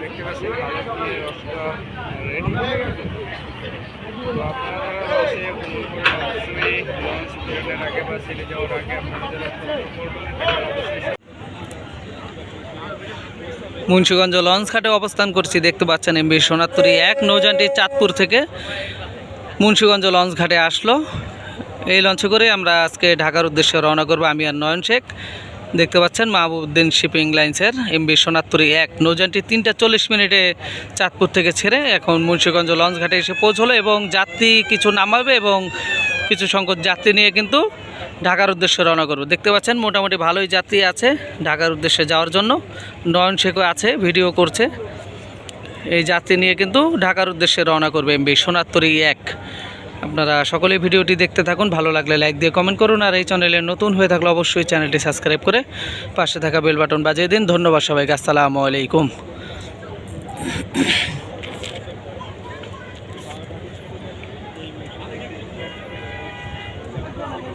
দেখতে পাচ্ছেন রসটা রেডি তো আপনারা রসে অবশ্যই লঞ্চ আগে বা ছেড়ে যাওয়ার অবশ্যই মুন্সিগঞ্জ লঞ্চ ঘাটে অবস্থান করছি, দেখতে পাচ্ছেন এমবি সোনাত্তরি এক, নৌযানটি চাঁদপুর থেকে মুন্সিগঞ্জ লঞ্চ ঘাটে আসলো। এই লঞ্চে করে আমরা আজকে ঢাকার উদ্দেশ্যে রওনা করব আমি আর নয়ন শেখ। দেখতে পাচ্ছেন মাহবুবউদ্দিন শিপিং লাইন্সের এমবি সোনাত্তরি এক, নৌযানটি তিনটা চল্লিশ মিনিটে চাঁদপুর থেকে ছেড়ে এখন মুন্সিগঞ্জ লঞ্চ ঘাটে এসে পৌঁছলো এবং যাত্রী কিছু নামাবে এবং কিছু সংখ্যক যাত্রী নিয়ে কিন্তু ঢাকার উদ্দেশ্যে রওনা করব। দেখতে পাচ্ছেন, মোটামুটি ভালোই যাত্রী আছে ঢাকার উদ্দেশ্যে যাওয়ার জন্য। নয়ন শেখও আছে, ভিডিও করছে। এই যাত্রী নিয়ে কিন্তু ঢাকার উদ্দেশ্যে রওনা করবে এমবি সোনাত্তরি এক। আপনারা সকলেই ভিডিওটি দেখতে থাকুন, ভালো লাগলে লাইক দিয়ে কমেন্ট করুন, আর এই চ্যানেলে নতুন হয়ে থাকলে অবশ্যই চ্যানেলটি সাবস্ক্রাইব করে পাশে থাকা বেল বাটন বাজিয়ে দিন। ধন্যবাদ সবাইকে, আসসালামু আলাইকুম।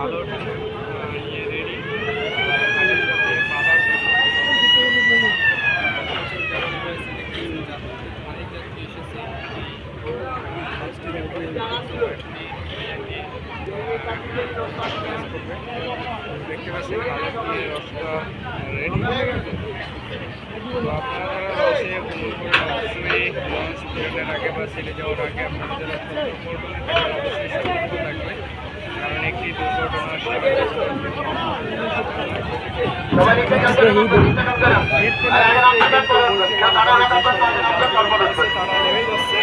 আলোর ইয়ে রেডি দেখতে কালারটি রসটা রেডি আগে বা ছেড়ে যাওয়ার আগে আপনারা একটি দুর্ঘটনা তারা নেমে যাচ্ছে